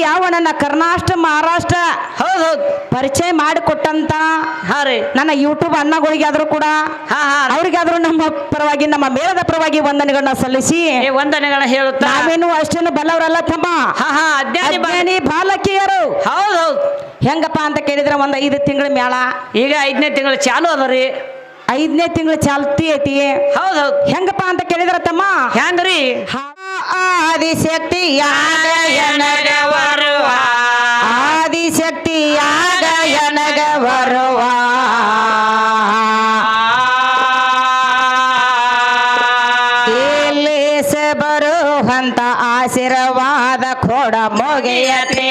ಯಾವ ನನ್ನ ಕರ್ನಾಟಕ ಮಹಾರಾಷ್ಟ್ರ ಹೌದು ಹೌದ್. ಪರಿಚಯ ಮಾಡಿಕೊಟ್ಟಂತ ಹಾ ರೀ. ನನ್ನ ಯೂಟ್ಯೂಬ್ ಅಣ್ಣಗಳಿಗೆ ಆದ್ರೂ ಕೂಡ ಹಾ ಹಾ ಅವ್ರಿಗಾದ್ರೂ ನಮ್ಮ ಪರವಾಗಿ ನಮ್ಮ ಮೇಳದ ಪರವಾಗಿ ವಂದನೆಗಳನ್ನ ಸಲ್ಲಿಸಿ ಏ ವಂದನೆಗಳನ್ನ ಹೇಳುತ್ತಾ? ನಾವೇನು ಅಷ್ಟೇನು ಬಲ್ಲವರಲ್ಲ ತಮ್ಮ. ಹಾ ಹಾ ಅಜ್ಞಾನಿ ಬಾಲಕಿಯರು. ಹೌದ್ ಹೌದ್. ಹೆಂಗಪ್ಪ ಅಂತ ಕೇಳಿದ್ರೆ ಒಂದ್ ಐದು ತಿಂಗಳ ಮೇಳ. ಈಗ ಐದನೇ ತಿಂಗಳು ಚಾಲು ಅದ ರೀ. ಐದನೇ ತಿಂಗಳು ಚಾಲ್ತಿ ಐತಿ ಹೌದು ಹೌದ್. ಹೆಂಗಪ್ಪ ಅಂತ ಕೇಳಿದ್ರ ತಮ್ಮ? ಹೆಂಗ್ರಿ ಆದಿಶಕ್ತಿ ಬರುವ ಆದಿಶಕ್ತಿ ಯಾಗ ಬರುವ ಬರುವಂತ ಆಶೀರ್ವಾದ ಕೊಡ ಮೊಗೆಯತೆ.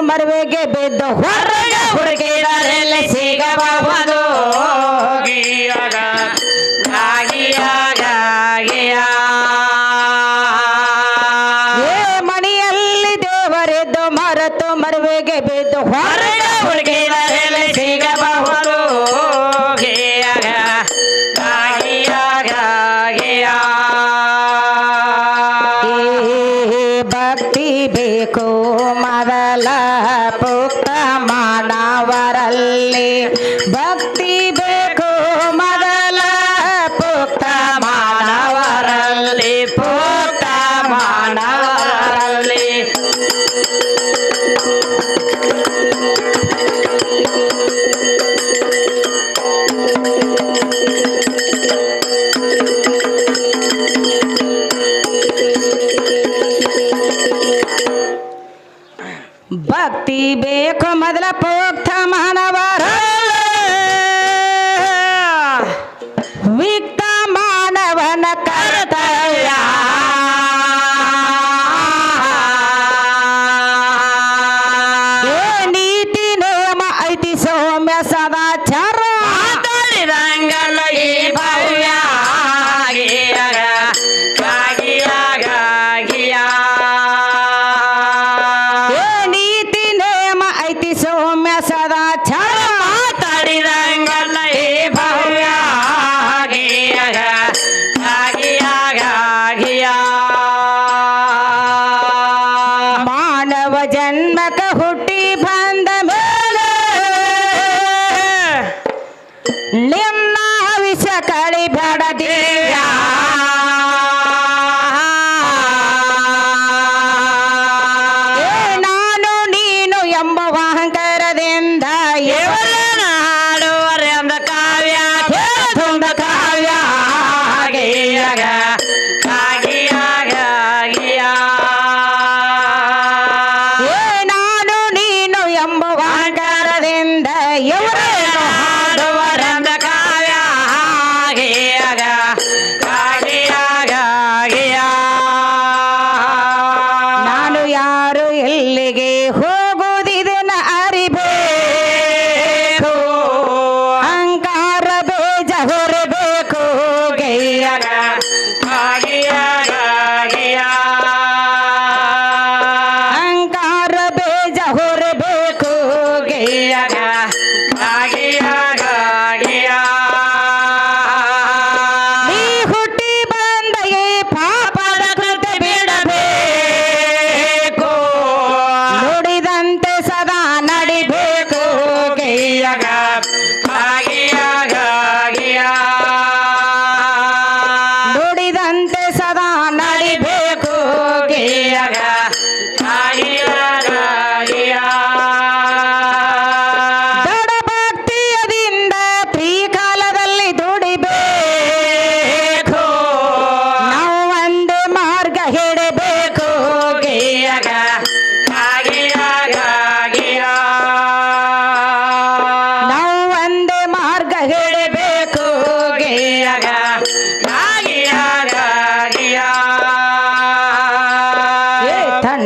ಮರುವೆಗೆ ಬಿದ್ದು ಹೊರಗೆ ಹುಡುಗಿದರೆಲ್ಲ ಸಿಗಬಹುದು?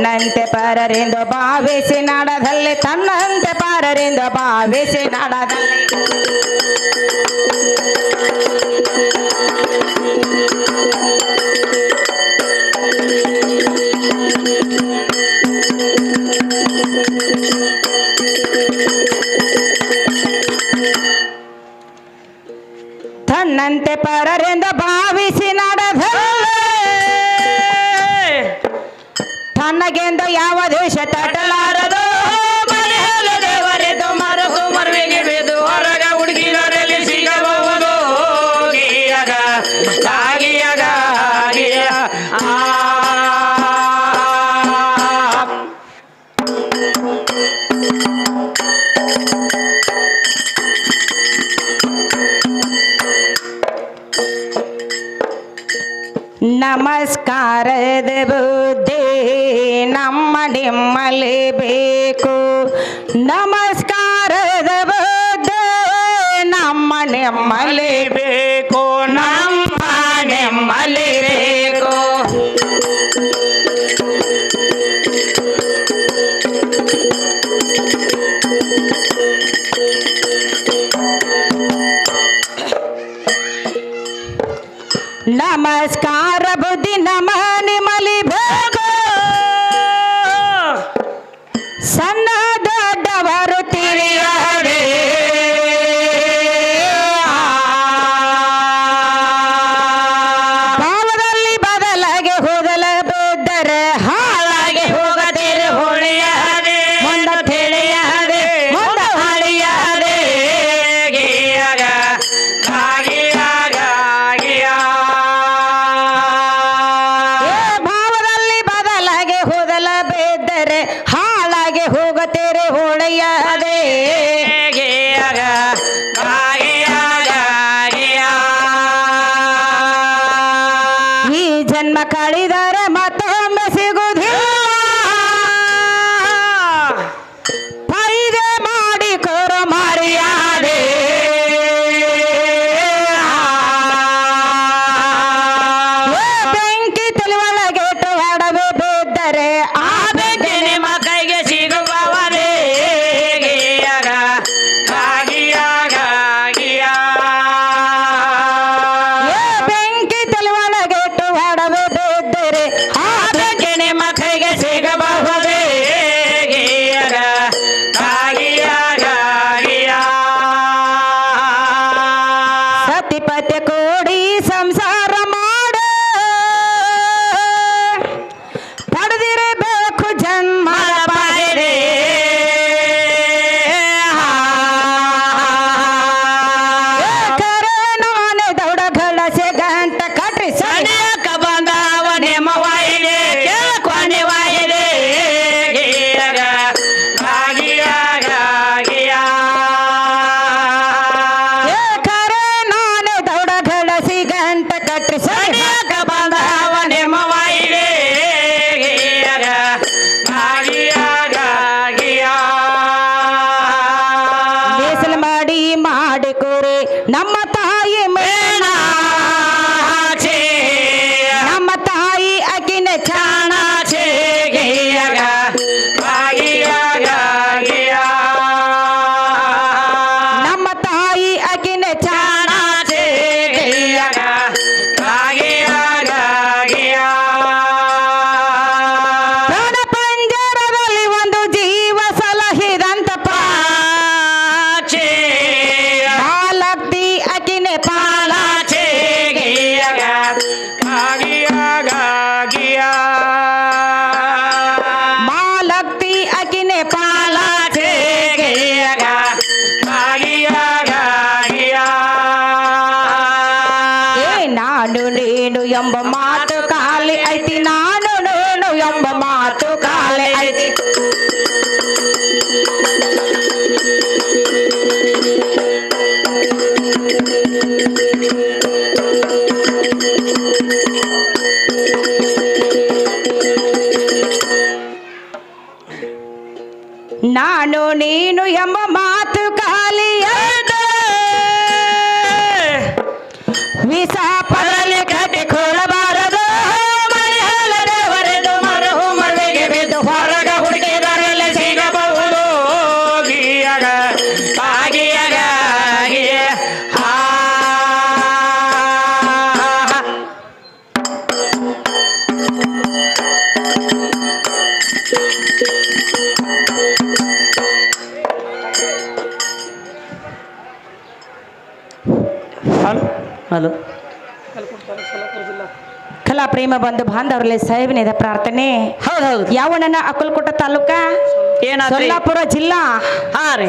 ತನ್ನಂತೆ ಪರರಿಂದ ಭಾವಿಸಿ ನಾಡದಲ್ಲಿ ತನ್ನಂತೆ ಪರರಿಂದ ಭಾವಿಸಿ ನಾಡದಲ್ಲಿ. Alaska. Lisa. ಬಂಧು ಬಾಂಧವರಲ್ಲಿ ಸಾಹೇಬನಿದ ಪ್ರಾರ್ಥನೆ? ಹೌದ್ ಹೌದು. ಯಾವಣ್ಣನ ಅಕ್ಕಲಕೋಟ ತಾಲೂಕ? ಏನಾದ್ರಿ ಸೊಲ್ಲಾಪುರ ಜಿಲ್ಲಾ. ಹಾ ರೀ.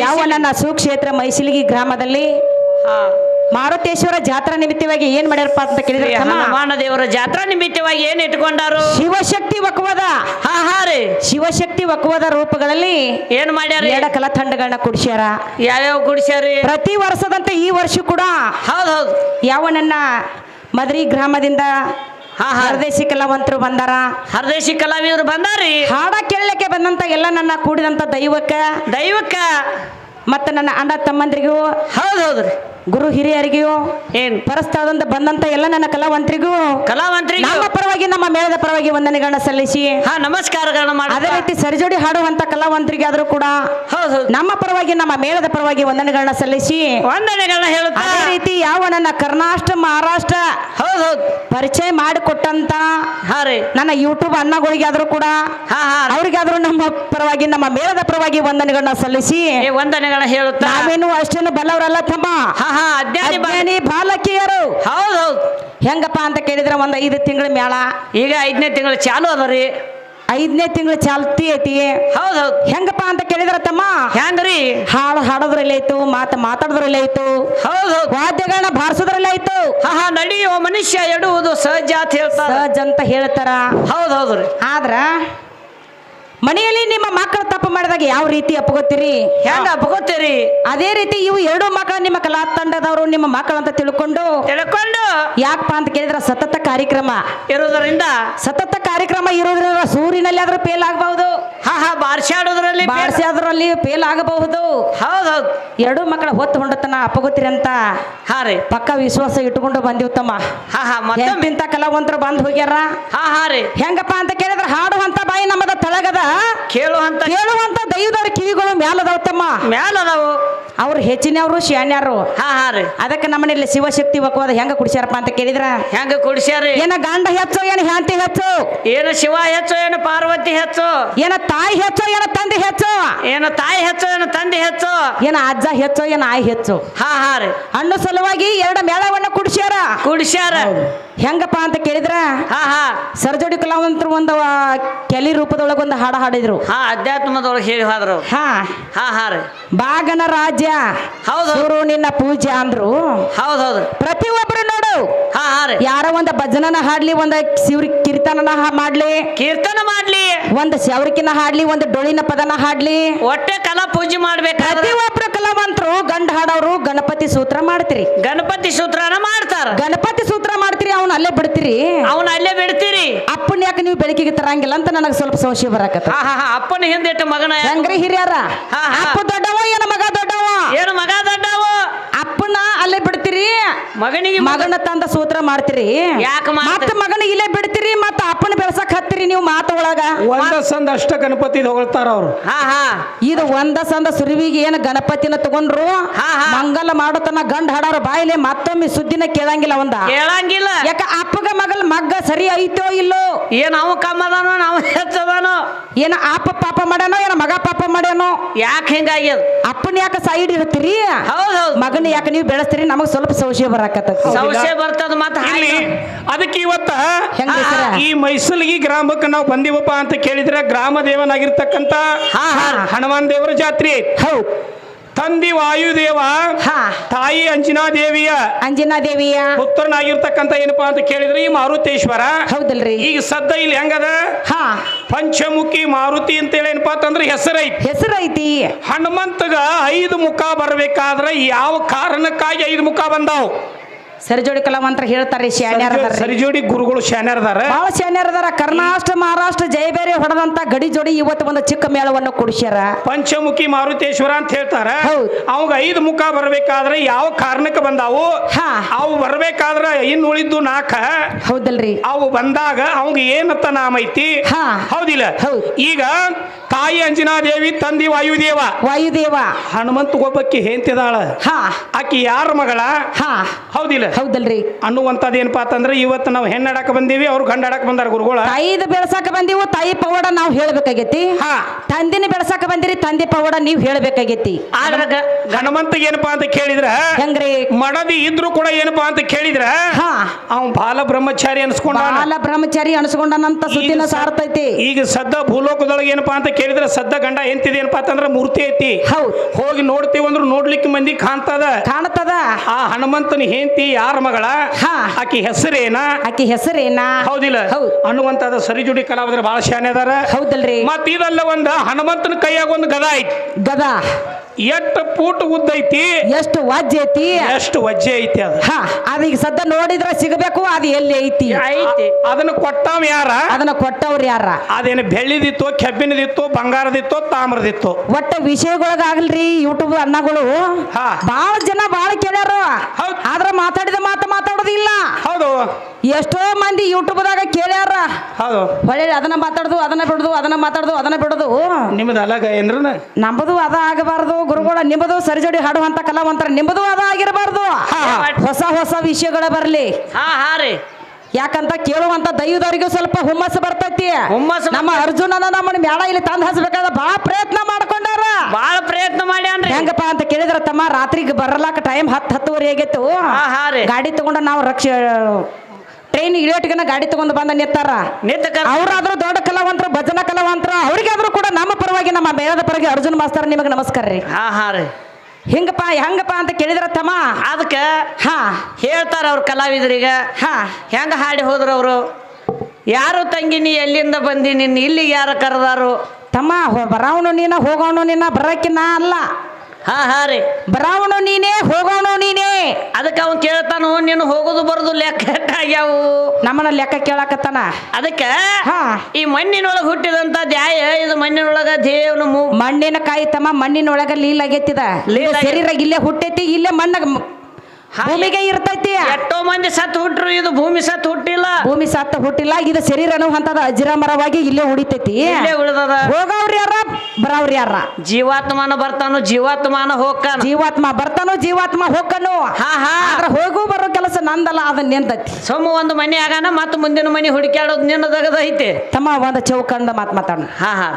ಯಾವಣ್ಣನ ಸುಕ್ಷೇತ್ರ ಮೈಸಿಲಿಗಿ ಗ್ರಾಮದಲ್ಲಿ? ಹಾ. ಮಾರುತೇಶ್ವರ ಜಾತ್ರಾ ನಿಮಿತ್ತವಾಗಿ ಏನ್ ಮಾಡ್ಯಾರಪ್ಪ ಅಂತ ಕೇಳಿದ್ರೆ ಹನುಮಾನ ದೇವರ ಜಾತ್ರಾ ನಿಮಿತ್ತವಾಗಿ ಏನ್ ಇಟ್ಕೊಂಡಾರು? ಶಿವಶಕ್ತಿ ವಕುವದ. ಹಾ ಹಾ ರೀ. ಶಿವಶಕ್ತಿ ವಕುವದ ರೂಪಗಳಲ್ಲಿ ಏನ್ ಮಾಡ್ಯಾರ? ಎಡ ಕಲಾ ತಂಡಗಳನ್ನ ಕುಡಿಸ್ಯಾರ. ಯಾವ್ಯಾವ ಕುಡಿಸ್ಯಾರ? ಪ್ರತಿ ವರ್ಷದಂತೆ ಈ ವರ್ಷ ಕೂಡ ಹೌದ್ ಯಾವ ನನ್ನ ಮದರಿ ಗ್ರಾಮದಿಂದ ಹಾ ಹಾ. ಹರದೇಶಿ ಕಲಾವಂತರು ಬಂದಾರ. ಹರದೇಶಿ ಕಲಾವಿದರು ಬಂದಾರಿ. ಹಾಡ ಕೇಳಲಿಕ್ಕೆ ಬಂದಂತ ಎಲ್ಲ ನನ್ನ ಕೂಡಿದಂತ ದೈವಕ್ಕ ದೈವಕ್ಕ. ಮತ್ತು ನನ್ನ ಅಣ್ಣ ತಮ್ಮಂದ್ರಿಗೂ. ಹೌದು ಹೌದ್ರಿ. ಗುರು ಹಿರಿಯರಿಗೂ ಏನ್? ಪರಸ್ತಾದಂತ ಬಂದಂತ ಎಲ್ಲ ನನ್ನ ಕಲಾವಂತರಿಗೂ ಕಲಾವಂತರಿಗೆ? ನಮ್ಮ ಪರವಾಗಿ ನಮ್ಮ ಮೇಳದ ಪರವಾಗಿ ವಂದನೆಗಳನ್ನ ಸಲ್ಲಿಸಿ. ಹಾ ನಮಸ್ಕಾರಗಳನ್ನ ಅದೇ ಮಾಡ್ತಾ ರೀತಿ ಸರಿಜೋಡಿ ಹಾಡುವಂತ ಕಲಾವಂತರಿಗೆ ಆದ್ರೂ ಕೂಡ ಹೌದು ನಮ್ಮ ಪರವಾಗಿ ನಮ್ಮ ಮೇಳದ ಪರವಾಗಿ ವಂದನೆಗಳನ್ನ ಸಲ್ಲಿಸಿ. ವಂದನೆಗಳನ್ನ ಹೇಳುತ್ತಾ? ಅದೇ ರೀತಿ ಯಾವ ನನ್ನ ಕರ್ನಾಟಕ ಮಹಾರಾಷ್ಟ್ರ ಹೌದು ಹೌದ್. ಪರಿಚಯ ಮಾಡಿಕೊಟ್ಟಂತ ಹಾ ರೀ. ನನ್ನ ಯೂಟ್ಯೂಬ್ ಅಣ್ಣಗಳಿಗೆ ಆದ್ರೂ ಕೂಡ ಹಾ ಹಾ ಅವ್ರಿಗಾದ್ರೂ ನಮ್ಮ ಪರವಾಗಿ ನಮ್ಮ ಮೇಳದ ಪರವಾಗಿ ವಂದನೆಗಳನ್ನ ಸಲ್ಲಿಸಿ. ಏ ವಂದನೆಗಳನ್ನ ಹೇಳುತ್ತಾ? ನಾವೇನು ಅಷ್ಟೇನು ಬಲ್ಲವರಲ್ಲ ತಮ್ಮ. ಹಾ ಹಾ ಅಜ್ಞಾನಿ ಬಾ- ಅಜ್ಞಾನಿ ಬಾಲಕಿಯರು. ಹೌದ್ ಹೌದ್. ಹೆಂಗಪ್ಪ ಅಂತ ಕೇಳಿದ್ರೆ ಒಂದ್ ಐದು ತಿಂಗಳ ಮೇಳ ಈಗ ಐದನೇ ತಿಂಗಳು ಚಾಲು ಅದರಿ ಐದನೇ ತಿಂಗಳು ಚಾಲ್ತಿ ಐತಿ ಹೌದ್ ಹೌದ್. ಹೆಂಗಪ್ಪ ಅಂತ ಕೇಳಿದ್ರ ತಮ್ಮ? ಹೆಂಗ್ರಿ ಹಾಡು ಹಾಡೋದ್ರಲ್ಲಿ ಆಯ್ತು ಮಾತು ಮಾತಾಡೋದ್ರಲ್ಲಿ ಆಯ್ತು. ಹೌದ್ ಹೌದ್. ವಾದ್ಯಗಳನ್ನ ಬಾರಿಸೋದ್ರಲ್ಲಿ ಆಯ್ತು. ಹಾ ಹಾ ನಡೆಯುವ ಮನುಷ್ಯ ಎಡುವುದು ಸಹಜ ಅಂತ ಹೇಳ್ತಾರ. ಸಹಜ ಅಂತ ಹೇಳ್ತಾರ. ಹೌದ್ ಹೌದ್ರಿ. ಆದ್ರ ಮನೆಯಲ್ಲಿ ನಿಮ್ಮ ಮಕ್ಕಳು ತಪ್ಪು ಮಾಡಿದಾಗ ಯಾವ ರೀತಿ ಅಪ್ಪಗೋತೀರಿ ಹೆಂಗ ಅಪ್ಕೋತೀರಿ ಅದೇ ರೀತಿ ಇವು ಎರಡು ಮಕ್ಕಳು ನಿಮ್ಮ ಕಲಾ ತಂಡದವರು ನಿಮ್ಮ ಮಕ್ಕಳು ಅಂತ ತಿಳ್ಕೊಂಡು ತಿಳ್ಕೊಂಡು ಯಾಕಪ್ಪ ಅಂತ ಕೇಳಿದ್ರ ಸತತ ಕಾರ್ಯಕ್ರಮ. ಇರುವುದರಿಂದ ಸತತ ಕಾರ್ಯಕ್ರಮ ಇರೋದ್ರಿಂದ ಸೂರಿನಲ್ಲಿ ಆದ್ರೂ ಫೇಲ್ ಆಗಬಹುದು. ಹಾ ಹಾ ಬಾರ್ಸಾಡೋದ್ರಲ್ಲಿ ಬಾರಿಸಿ ಅದರಲ್ಲಿ ಫೇಲ್ ಆಗಬಹುದು. ಹೌದೌದು. ಹೌದ್ ಎರಡು ಮಕ್ಕಳ ಹೊತ್ತು ಹೊಂಡತನ ಅಪ್ಪಗೋತೀರಿ ಅಂತ ಹಾ ರೀ. ಪಕ್ಕ ವಿಶ್ವಾಸ ಇಟ್ಕೊಂಡು ಬಂದಿವ್ ತಮ್ಮ. ಹಾ ಹಾ ಮತ್ತೊಮ್ಮೆ. ಎಂತಿಂತ ಕಲಾವಂತರು ಬಂದ್ ಹೋಗ್ಯಾರ? ಹಾ ಹಾ ರೀ. ಹೆಂಗಪ್ಪ ಅಂತ ಕೇಳಿದ್ರೆ ಹಾಡುವಂತ ಬಾಯಿ ನಮ್ಮದ ತಳಗದ. ಕೇಳುವಂತ ದೈವದವ್ರ ಕಿವಿಗಳು ಮ್ಯಾಲದವ. ತಮ್ಮ ಮ್ಯಾಲ ಅದಾವು ಅವ್ರು ಹೆಚ್ಚಿನವರು ಶಾನ್ಯಾರು. ಹಾ ಹಾ ರೀ. ಅದಕ್ಕೆ ನಮ್ಮನೇಲಿ ಶಿವಶಕ್ತಿ ವಕವಾದ ಹೆಂಗ ಕುಡಿಸ್ಯಾರಪ್ಪ ಅಂತ ಕೇಳಿದ್ರ? ಹೆಂಗ ಕುಡಿಸ್ಯಾರಿ? ಏನ ಗಂಡ ಹೆಚ್ಚು ಏನ ಹೆಂಡತಿ ಹೆಚ್ಚು? ಏನು ಶಿವ ಹೆಚ್ಚು ಏನು ಪಾರ್ವತಿ ಹೆಚ್ಚು? ಏನ ತಾಯಿ ಹೆಚ್ಚು ಏನ ತಂದೆ ಹೆಚ್ಚು? ಏನು ತಾಯಿ ಹೆಚ್ಚು ಏನು ತಂದೆ ಹೆಚ್ಚು? ಏನ ಅಜ್ಜ ಹೆಚ್ಚು ಏನ ಆಯ್ ಹೆಚ್ಚು? ಹಾ ಹಾ ರೀ. ಹಣ್ಣು ಸಲುವಾಗಿ ಎರಡು ಮೇಳವನ್ನ ಕುಡಿಸ್ಯಾರ. ಕುಡಿಸ್ಯಾರ. ಹೆಂಗಪ್ಪ ಅಂತ ಕೇಳಿದ್ರ? ಹಾ ಹಾ. ಸರ್ಜೋಡಿ ಕಲಾವಂತರು ಒಂದು ಕೆಲಿ ರೂಪದೊಳಗ ಒಂದು ಹಾಡ ಹಾಡಿದ್ರು. ಹಾ ಅಧ್ಯಾತ್ಮದೊಳಗೆ ಹೇಳಿ ಹಾದ್ರು. ಹಾ. ಹಾ ಹಾ ರೀ. ಬಾಗನ ರಾಜ್ಯ ಹೌದು. ನಿನ್ನ ಪೂಜೆ ಅಂದ್ರು. ಹೌದ್. ಹೌದು ಪ್ರತಿಯೊಬ್ಬರು ನೋಡು. ಹಾ ಹಾ ರೀ. ಯಾರ ಒಂದ ಭಜನನ ಹಾಡ್ಲಿ ಒಂದ ಶಿವ್ರ ಕೀರ್ತನನ ಹಾ- ಮಾಡ್ಲಿ. ಕೀರ್ತನ ಮಾಡ್ಲಿ. ಒಂದ್ ಶವರಿಕಿನ ಹಾಡ್ಲಿ ಒಂದ್ ಡೊಳಿನ ಪದನ ಹಾಡ್ಲಿ. ಒಟ್ಟೆ ಕಲಾ ಪೂಜೆ ಮಾಡ್ಬೇಕಾದ್ರೆ ಪ್ರತಿಯೊಬ್ಬರು ಕಲಾವಂತರು ಗಂಡ ಹಾಡೋರು ಗಣಪತಿ ಸೂತ್ರ ಮಾಡ್ತೀರಿ. ಗಣಪತಿ ಸೂತ್ರನ ಮಾಡ್ತಾರ. ಗಣಪತಿ ಸೂತ್ರ ಮಾಡ್ತೀರಿ ಅವ್ನ ಅಲ್ಲೇ ಬಿಡ್ತೀರಿ. ಅವ್ನ ಅಲ್ಲೇ ಬಿಡ್ತೀರಿ. ಅಪ್ಪನ ಯಾಕೆ ನೀವು ಬೆಳಕಿಗೆ ತರಂಗಿಲ್ಲ ಅಂತ ನನಗೆ ಸ್ವಲ್ಪ ಸಂಶಯ ಬರಾಕತ್ತ ಹಾ ಹಾ ಹಾ ಅಪ್ಪನ ಹಿಂದಿಟ್ಟು ಮಗನ ಹಂಗ್ರಿ ಹಿರಿಯರ? ಹಾ, ಹಾ. ಅಪ್ಪ ದೊಡ್ಡವ ಏನ ಮಗ ದೊಡ್ಡವ ಏನು ಮಗ ದೊಡ್ಡವು ಅಪ್ಪನ ಅಲ್ಲೇ ಬಿಡ್ತೀರಿ ಮಗನಿಗೆ ಮಗನ ತಂದ ಸೂತ್ರ ಮಾಡ್ತೀರಿ? ಯಾಕ ಮಾಡ್ತೀರಿ? ಮತ್ತ ಮಗನ ಇಲ್ಲೇ ಬಿಡ್ತೀರಿ ಮತ್ತ ಅಪ್ಪನ ಬೆಳ್ಸಕ್ ಹತ್ತಿರಿ ನೀವು ಮಾತು ಒಳಗ? ಒಂದ ಸಂದ ಅಷ್ಟ ಗಣಪತಿ ಹೊಗಳ್ತಾರ ಅವ್ರು. ಹಾ ಹಾ. ಇದು ಒಂದ ಸಂದ ಸುರುವಿಗೆ ಏನು ಗಣಪತಿನ ತಗೊಂಡ್ರು? ಹಾ, ಹಾ. ಮಂಗಲ ಮಾಡೋತನ ಗಂಡ ಹಾಡಾರ ಬಾಯಿಲೆ ಮತ್ತೊಮ್ಮೆ ಸುದ್ದಿನ ಕೇಳಂಗಿಲ್ಲ ಒಂದ ಕೇಳಂಗಿಲ್ಲ. ಯಾಕ ಅಪ್ಪಗ ಮಗಲ್ ಮಗ್ಗ ಸರಿ ಐತೋ ಇಲ್ಲೋ? ಏನ್ ಅವ ಕಮ್ಮದಾನೋ ನಾವು ಹೆಚ್ಚದಾನೋ? ಏನ ಅಪ್ಪ ಪಾಪ ಮಾಡ್ಯಾನೋ ಏನ ಮಗ ಪಾಪ ಮಾಡ್ಯಾನೋ? ಯಾಕೆ ಹಿಂಗಾಗ್ಯದ? ಅಪ್ಪನ ಯಾಕ ಸೈಡ್ ಇರ್ತೀರಿ ಹೌದ್ ಹೌದ್. ಮಗನ ಯಾಕೆ ನೀವು ಬೆಳೆಸ್ತೀರಿ? ನಮಗ್ ಸ್ವಲ್ಪ ಸಂಶಯ ಬರಾಕತ್ತ ಸಮಸ್ಯೆ ಬರ್ತದ ಮತ್ತ ಇಲ್ಲಿ ಅದಕ್ಕೆ ಇವತ್ತ ಹೆಂಗ್? ಈ ಮೈಸೂಲಿಗೆ ಗ್ರಾಮಕ್ಕೆ ನಾವು ಬಂದಿವಪ್ಪ ಅಂತ ಕೇಳಿದ್ರೆ ಗ್ರಾಮ ದೇವನಾಗಿರ್ತಕ್ಕಂತ ಹಾ ಹಾ. ಹನುಮಾನ್ ದೇವರ ಜಾತ್ರೆ. ಹೌದ್. ತಂದಿ ವಾಯುದೇವ ತಾಯಿ ಅಂಜನಾ ದೇವಿಯ ಅಂಜನಾ ದೇವಿಯ ಪುತ್ರನಾಗಿರ್ತಕ್ಕಂತ ಏನಪ್ಪಾ ಅಂತ ಕೇಳಿದ್ರೆ ಈ ಮಾರುತೇಶ್ವರ. ಹೌದಲ್ರಿ. ಈಗ ಸದ್ದ ಇಲ್ಲಿ ಹೆಂಗದ? ಹಾ. ಪಂಚಮುಖಿ ಮಾರುತಿ ಅಂತೇಳಿ ಏನಪ್ಪಾ ಅಂತಂದ್ರೆ ಹೆಸರೈತಿ. ಹೆಸರೈತಿ. ಹನುಮಂತಗ ಐದು ಮುಖ ಬರ್ಬೇಕಾದ್ರೆ ಯಾವ ಕಾರಣಕ್ಕಾಗಿ ಐದು ಮುಖ ಬಂದಾವ್? ಸರಿಜೋಡಿ ಕಲಾವಂತರ ಹೇಳ್ತಾರೆ ಶಾನ್ಯಾರ ಸರಿಜೋಡಿ ಗುರುಗಳು ಶಾನ್ಯರ್ದಾರ? ಬಹಳ ಶಾನ್ಯಾರ ಅದಾರ ಕರ್ನಾಟಕ ಮಹಾರಾಷ್ಟ್ರ ಜಯಬೇರೆ ಹೊಡೆದಂತ ಗಡಿ ಜೋಡಿ ಇವತ್ತು ಒಂದು ಚಿಕ್ಕ ಮೇಳವನ್ನು ಕೊಡಿಸ್ಯಾರ. ಪಂಚಮುಖಿ ಮಾರುತೇಶ್ವರ ಅಂತ ಹೇಳ್ತಾರ. ಅವಾಗ ಐದು ಮುಖ ಬರ್ಬೇಕಾದ್ರೆ ಯಾವ ಕಾರಣಕ್ಕೆ ಬಂದಾವು? ಹಾ. ಅವು ಬರ್ಬೇಕಾದ್ರೆ ಇನ್ನು ಉಳಿದ್ದು ನಾಲ್ಕ ಹೌದಲ್ರಿ. ಅವು ಬಂದಾಗ ಅವಂಗ ಏನತ್ತ ನಾಮ ಐತಿ? ಹಾ. ಹೌದಿಲ್ಲ. ಹೌದ್. ಈಗ ತಾಯಿ ಅಂಜನಾದೇವಿ ತಂದಿ ವಾಯುದೇವ. ವಾಯುದೇವ. ಹನುಮಂತ ಒಬ್ಬಕ್ಕಿ ಹೆಂತಿದಾಳ ಹಾ. ಆಕಿ ಯಾರ ಮಗಳ? ಹಾ. ಹೌದಿಲ್ಲ. ಹೌದಲ್ರಿ. ಅನ್ನುವಂಥದ್ದು ಏನಪ್ಪಾ ಅಂತಂದ್ರೆ ಇವತ್ತು ನಾವು ಹೆಣ್ಣಾಡಕ ಬಂದೀವಿ ಅವ್ರು ಗಂಡಾಡಕ ಬಂದಾರ ಗುರುಗಳ. ತಾಯಿದ ಬೆಳ್ಸಾಕ ಬಂದೀವು ತಾಯಿ ಪವಾಡ ನಾವು ಹೇಳ್ಬೇಕಾಗೈತಿ. ಹಾ. ತಂದಿನ ಬೆಳ್ಸಾಕ ಬಂದಿರಿ ತಂದೆ ಪವಾಡ ನೀವು ಹೇಳ್ಬೇಕಾಗೈತಿ. ಹನುಮಂತ ಏನಪ್ಪಾ ಅಂತ ಕೇಳಿದ್ರ? ಹೆಂಗ್ರಿ? ಮಡದಿ ಇದ್ರು ಕೂಡ ಏನಪ್ಪಾ ಅಂತ ಕೇಳಿದ್ರ? ಹಾ. ಅವ್ ಬಾಲ ಬ್ರಹ್ಮಚಾರಿ ಅನ್ಸ್ಕೊಂಡ ಬಾಲ ಬ್ರಹ್ಮಚಾರಿ ಅನ್ಸ್ಕೊಂಡನಂತ ಸುದ್ದಿನ ಸಾರ್ತೈತಿ. ಈಗ ಸದ್ದ ಭೂಲೋಕದೊಳಗೆ ಏನಪ್ಪಾ ಅಂತ ಕೇಳಿದ್ರೆ ಸದ್ದ ಗಂಡ ಎಂತಿದೆ ಏನಪ್ಪಾ ಅಂತಂದ್ರೆ ಮೂರ್ತಿ ಐತಿ. ಹೌದು. ಹೋಗಿ ನೋಡ್ತೀವಿ ಅಂದ್ರೆ ನೋಡ್ಲಿಕ್ಕೆ ಮಂದಿ ಕಾಣ್ತದ. ಕಾಣ್ತದ. ಆ ಹನುಮಂತನ ಹೆಂಡತಿ ಯಾರ ಮಗಳ? ಹಾ. ಆಕಿ ಹೆಸರೇನ? ಆಕಿ ಹೆಸರೇನ? ಹೌದಿಲ್ಲ. ಹೌದ್. ಸರಿ ಸರಿಜುಡಿ ಕಲಾವಿದ್ರ ಬಹಳ ಶಾನೆ ಅದಾರ. ಹೌದಲ್ರಿ. ಮತ್ ಇದಲ್ಲ ಒಂದ ಹನುಮಂತನ ಕೈಯಾಗ ಒಂದು ಗದ ಐತಿ. ಗದ. ಎಷ್ಟ ಪೂಟ್ ಉದ್ದ ಐತಿ? ಎಷ್ಟು ವಜ್ಜೆ ಐತಿ? ಎಷ್ಟು ವಜ್ಜೆ ಐತಿ ಅದು? ಹಾ ಅದೀಗ ಸದ್ದ ನೋಡಿದ್ರ ಸಿಗಬೇಕು ಅದು ಎಲ್ಲಿ ಐತಿ? ಐತಿ. ಅದನ್ನ ಕೊಟ್ಟವ್ ಯಾರ? ಅದನ್ನ ಕೊಟ್ಟವ್ರ ಯಾರ? ಅದೇನು ಬೆಳ್ಳಿದಿತ್ತು ಕೆಬ್ಬಿನದಿತ್ತು ಬಂಗಾರದಿತ್ತು ತಾಮ್ರದಿತ್ತು? ಒಟ್ಟ ವಿಷಯಗೊಳಗಾಗಲ್ರಿ ಯೂಟ್ಯೂಬ್ ಅನ್ನಗಳು. ಹಾ. ಬಾಳ ಜನ ಬಹಳ ಕೇಳ್ಯಾರ. ಹೌದ್. ಆದ್ರ ಮಾತಾಡಿದ ಮಾತು ಮಾತಾಡೋದಿಲ್ಲ. ಹೌದು. ಎಷ್ಟೋ ಮಂದಿ ಯೂಟ್ಯೂಬ್ದಾಗ ಕೇಳ್ಯಾರ ಹೌದು. ಅದನ್ನ ಮಾತಾಡುದು ಅದನ್ನ ಬಿಡುದು ಅದನ್ನ ಮಾತಾಡುದು ಅದನ್ನ ಬಿಡುದು. ನಿಮ್ಮದು ಅಲಗ ನಮ್ಮದು ಅದ ಆಗಬಾರ್ದು ಗುರುಗಳ ನಿಮ್ಮದು ಸರಿಜೋಡಿ ಹಾಡುವಂತ ಕಲಾವಂತರ ನಿಮ್ಮದು ಅದ ಆಗಿರಬಾರ್ದು. ಹೊಸ ಹೊಸ ವಿಷಯಗಳ ಬರ್ಲಿ. ಹಾ ಹಾ ರೀ. ಯಾಕಂತ ಕೇಳುವಂತ ದೈವದವರಿಗೂ ಸ್ವಲ್ಪ ಹುಮ್ಮಸ್ಸು ಬರ್ತೈತಿ. ಹುಮ್ಮಸ್ಸು ನಮ್ಮ ಅರ್ಜುನನ ನಮ್ಮನ್ನ ಮೇಳ ಇಲ್ಲಿ ತಂದು ಹಸಬೇಕಾದ ಬಹಳ ಪ್ರಯತ್ನ ಮಾಡ್ಕೊಂಡಾರ. ಬಾಳ ಪ್ರಯತ್ನ ಮಾಡ್ಯಾನ್ರಿ. ಹೆಂಗಪ್ಪ ಅಂತ ಕೇಳಿದ್ರ ತಮ್ಮ ರಾತ್ರಿಗೆ ಬರಲಾಕ ಟೈಮ್ ಹತ್ತು ಹತ್ತುವರೆ ಆಗಿತ್ತು ಗಾಡಿ ತಗೊಂಡ ನಾವು ರಕ್ಷ ಟ್ರೈನ್ ಇಳಿಯೋಟಿಗೆನ ಗಾಡಿ ತಗೊಂಡು ಬಂದ ನಿತ್ತಾರ ನಿಂತ ಕರ್ ಅವ್ರಾದ್ರೂ ದೊಡ್ಡ ಕಲಾವಂತರು ಭಜನ ಕಲಾವಂತರು ಅವರಿಗಾದ್ರೂ ಕೂಡ ನಮ್ಮ ಪರವಾಗಿ ನಮ್ಮ ಬೇರದ ಪರವಾಗಿ ಅರ್ಜುನ್ ಮಾಸ್ತರ್ ನಿಮಗೆ ನಮಸ್ಕಾರ ರೀ. ಹಾ ಹಾ ರೀ. ಹಿಂಗಪ್ಪ ಹೆಂಗಪ್ಪ ಅಂತ ಕೇಳಿದ್ರ ತಮ್ಮ? ಅದಕ್ಕೆ ಹಾ. ಹೇಳ್ತಾರ ಅವ್ರ ಕಲಾವಿದರಿಗೆ. ಹಾ. ಹೆಂಗ ಹಾಡಿ ಹೋದ್ರು ಅವರು? ಯಾರು ತಂಗಿ ನೀ ಎಲ್ಲಿಂದ ಬಂದಿ? ನಿನ್ನ ಇಲ್ಲಿಗೆ ಯಾರು ಕರೆದಾರು? ತಮ್ಮ ಬರವನು ಬರಾವನು ನೀನ ಹೋಗೋನು ನೀನ ಬರಕ್ಕಿನ್ನ ನಾ ಅಲ್ಲ. ಹಾ ಹಾ ರೀ. ಬರಾವಣ ನೀನೇ ಹೋಗೋಣ ನೀನೇ. ಅದಕ್ಕೆ ಅವ್ನು ಕೇಳ್ತಾನು ನೀನು ಹೋಗೋದು ಬರೋದು ಲೆಕ್ಕ ಆಗ್ಯಾವು ನಮ್ಮನ್ನ ಲೆಕ್ಕ ಕೇಳಾಕತ್ತಾನ? ಅದಕ್ಕೆ ಹಾ. ಈ ಮಣ್ಣಿನೊಳಗೆ ಹುಟ್ಟಿದಂತ ಧ್ಯಾಯ ಇದು ಮಣ್ಣಿನೊಳಗ ದೇವನ ಮೂ ಮಣ್ಣಿನ ಕಾಯಿ ತಮ್ಮ ಮಣ್ಣಿನೊಳಗ ಲೀಲ್ ಆಗೈತಿದ ಲೀಲ್ ಆಗೈತಿ. ಶರೀರ ಇಲ್ಲೇ ಹುಟ್ಟೈತಿ ಇಲ್ಲೇ ಮಣ್ಣಾಗ ಭೂಮಿಗೆ ಇರ್ತೈತಿ ಎಷ್ಟೋ ಮಂದಿ ಸತ್ತು ಹುಟ್ಟರು ಇದು ಭೂಮಿ ಸತ್ತು ಹುಟ್ಟಿಲ್ಲ. ಭೂಮಿ ಸತ್ತು ಹುಟ್ಟಿಲ್ಲ ಇದು ಶರೀರ ಅಜಿರ ಅಜರಾಮರವಾಗಿ ಇಲ್ಲೇ ಉಳಿತೈತಿ. ಇಲ್ಲೇ ಉಳಿದದ. ಹೋಗವ್ರಿ ಯಾರ? ಬರವ್ರಿ ಯಾರ? ಜೀವಾತ್ಮನ ಬರ್ತಾನು ಜೀವಾತ್ಮನ ಹೋಗ್ತಾನ. ಜೀವಾತ್ಮ ಬರ್ತಾನು ಜೀವಾತ್ಮ ಹೋಗನು ಹಾ ಹಾ. ಹೋಗು ಬರೋ ಕೆಲಸ ನಂದಲ್ಲ ಅದನ್ನ ನಿಂತೈತಿ. ಸೊಮ್ಮ ಒಂದು ಮನೆ ಆಗಾನ ಮತ್ತು ಮುಂದಿನ ಮನೆ ಹುಡುಕ್ಯಾಡೋದು ನಿನ್ನದಗದೈತೆ ತಮ್ಮ ಒಂದು ಚೌಕಂಡ ಮಾತು ಮಾತಾಡೋಣ. ಹಾ ಹಾ.